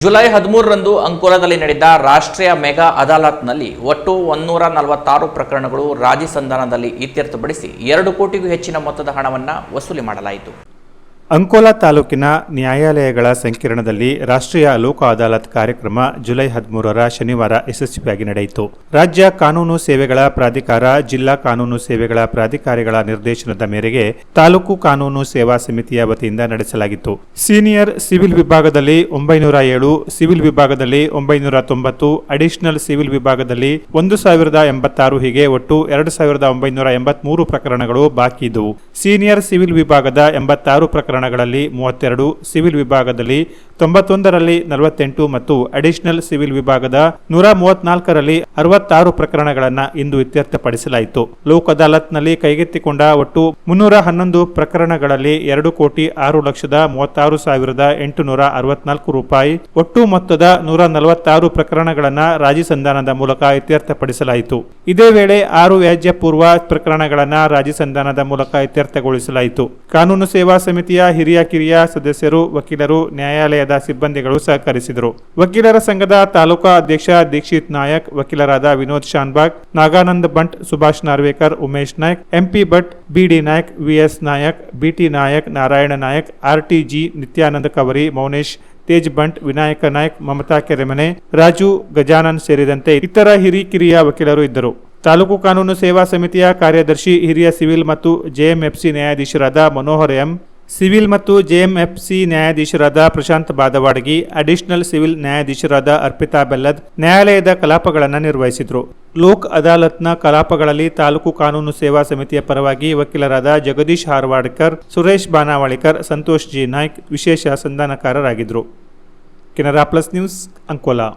July ಹದಿಮೂರರಂದು ಅಂಕೋಲಾದಲ್ಲಿ ನಡೆದ ರಾಷ್ಟ್ರೀಯ mega ಅದಾಲತ್ನಲ್ಲಿ ಒಟ್ಟು ಒಂದೂರ ನಲವತ್ತಾರು ಪ್ರಕರಣಗಳು ರಾಜಿ ಸಂಧಾನದಲ್ಲಿ ಇತ್ಯರ್ಥಪಡಿಸಿ ಎರಡು ಕೋಟಿಗೂ ಹೆಚ್ಚಿನ ಮೊತ್ತದ ಹಣವನ್ನು ವಸೂಲಿ ಮಾಡಲಾಯಿತು. ಅಂಕೋಲಾ ತಾಲೂಕಿನ ನ್ಯಾಯಾಲಯಗಳ ಸಂಕೀರ್ಣದಲ್ಲಿ ರಾಷ್ಟ್ರೀಯ ಲೋಕ ಅದಾಲತ್ ಕಾರ್ಯಕ್ರಮ ಜುಲೈ ಹದಿಮೂರರ ಶನಿವಾರ ಯಶಸ್ವಿಯಾಗಿ ನಡೆಯಿತು. ರಾಜ್ಯ ಕಾನೂನು ಸೇವೆಗಳ ಪ್ರಾಧಿಕಾರ, ಜಿಲ್ಲಾ ಕಾನೂನು ಸೇವೆಗಳ ಪ್ರಾಧಿಕಾರಿಗಳ ನಿರ್ದೇಶನದ ಮೇರೆಗೆ ತಾಲೂಕು ಕಾನೂನು ಸೇವಾ ಸಮಿತಿಯ ವತಿಯಿಂದ ನಡೆಸಲಾಗಿತ್ತು. ಸೀನಿಯರ್ ಸಿವಿಲ್ ವಿಭಾಗದಲ್ಲಿ ಒಂಬೈನೂರ ಏಳು, ಸಿವಿಲ್ ವಿಭಾಗದಲ್ಲಿ ಒಂಬೈನೂರ ತೊಂಬತ್ತು, ಅಡಿಷನಲ್ ಸಿವಿಲ್ ವಿಭಾಗದಲ್ಲಿ ಒಂದು ಸಾವಿರದ ಎಂಬತ್ತಾರು ಹೀಗೆ ಒಟ್ಟು ಎರಡು ಸಾವಿರದ ಒಂಬೈನೂರ ಎಂಬತ್ಮೂರು ಪ್ರಕರಣಗಳು ಬಾಕಿ ಇದ್ದವು. ಸೀನಿಯರ್ ಸಿವಿಲ್ ವಿಭಾಗದ ಎಂಬತ್ತಾರು ಪ್ರಕರಣಗಳಲ್ಲಿ ಮೂವತ್ತೆರಡು ಸಿವಿಲ್ ವಿಭಾಗದಲ್ಲಿ ತೊಂಬತ್ತೊಂದರಲ್ಲಿ ನಲವತ್ತೆಂಟು ಮತ್ತು ಅಡಿಷನಲ್ ಸಿವಿಲ್ ವಿಭಾಗದ ನೂರ ಮೂವತ್ನಾಲ್ಕರಲ್ಲಿ ಅರವತ್ತಾರು ಪ್ರಕರಣಗಳನ್ನು ಇಂದು ಇತ್ಯರ್ಥಪಡಿಸಲಾಯಿತು. ಲೋಕ್ ಅದಾಲತ್ನಲ್ಲಿ ಕೈಗೆತ್ತಿಕೊಂಡ ಒಟ್ಟು ಮುನ್ನೂರ ಹನ್ನೊಂದು ಪ್ರಕರಣಗಳಲ್ಲಿ ಎರಡು ಕೋಟಿ ಆರು ಲಕ್ಷದ ಮೂವತ್ತಾರು ಸಾವಿರದ ಎಂಟುನೂರ ಅರವತ್ನಾಲ್ಕು ರೂಪಾಯಿ, ಒಟ್ಟು ಮೊತ್ತದ ನೂರ ನಲವತ್ತಾರು ಪ್ರಕರಣಗಳನ್ನು ರಾಜಿ ಸಂಧಾನದ ಮೂಲಕ ಇತ್ಯರ್ಥಪಡಿಸಲಾಯಿತು. ಇದೇ ವೇಳೆ ಆರು ವ್ಯಾಜ್ಯ ಪೂರ್ವ ಪ್ರಕರಣಗಳನ್ನು ರಾಜಿ ಸಂಧಾನದ ಮೂಲಕ ಇತ್ಯರ್ಥಗೊಳಿಸಲಾಯಿತು ಕಾನೂನು ಸೇವಾ ಸಮಿತಿಯ ಹಿರಿಯ ಕಿರಿಯ ಸದಸ್ಯರು, ವಕೀಲರು, ನ್ಯಾಯಾಲಯದ ಸಿಬ್ಬಂದಿಗಳು ಸಹಕರಿಸಿದರು. ವಕೀಲರ ಸಂಘದ ತಾಲೂಕಾ ಅಧ್ಯಕ್ಷ ದೀಕ್ಷಿತ್ ನಾಯಕ್, ವಕೀಲರಾದ Vinod Shanbhag, Nagananda Bant Subhash Narvekar, Umesh Naik, MP Bhat, BD Naik, VS Nayak, BT Nayak, Narayana Nayak, RTG Nityananda Kavari, Mounesh, Tej Bant Vinayaka Naika, Mamata Keremane, Raju Gajanan ಸೇರಿದಂತೆ ಇತರ ಹಿರಿಕಿರಿಯ ವಕೀಲರು ಇದ್ದರು. ತಾಲೂಕು ಕಾನೂನು ಸೇವಾ ಸಮಿತಿಯ ಕಾರ್ಯದರ್ಶಿ ಹಿರಿಯ ಸಿವಿಲ್ ಮತ್ತು ಜೆಎಂಎಫ್ಸಿ ನ್ಯಾಯಾಧೀಶರಾದ ಮನೋಹರ್ ಎಂ, ಸಿವಿಲ್ ಮತ್ತು ಜೆಎಂಎಫ್ಸಿ ನ್ಯಾಯಾಧೀಶರಾದ ಪ್ರಶಾಂತ್ ಬಾದವಾಡಗಿ, ಅಡಿಷನಲ್ ಸಿವಿಲ್ ನ್ಯಾಯಾಧೀಶರಾದ ಅರ್ಪಿತಾ ಬೆಲ್ಲದ್ ನ್ಯಾಯಾಲಯದ ಕಲಾಪಗಳನ್ನು ನಿರ್ವಹಿಸಿದರು. ಲೋಕ್ ಅದಾಲತ್ನ ಕಲಾಪಗಳಲ್ಲಿ ತಾಲೂಕು ಕಾನೂನು ಸೇವಾ ಸಮಿತಿಯ ಪರವಾಗಿ ವಕೀಲರಾದ ಜಗದೀಶ್ ಹಾರ್ವಾಡ್ಕರ್, ಸುರೇಶ್ ಬಾನಾವಳಿಕರ್, ಸಂತೋಷ್ ಜಿ ನಾಯ್ಕ್ ವಿಶೇಷ ಸಂಧಾನಕಾರರಾಗಿದ್ದರು. Canara plus news Ankola.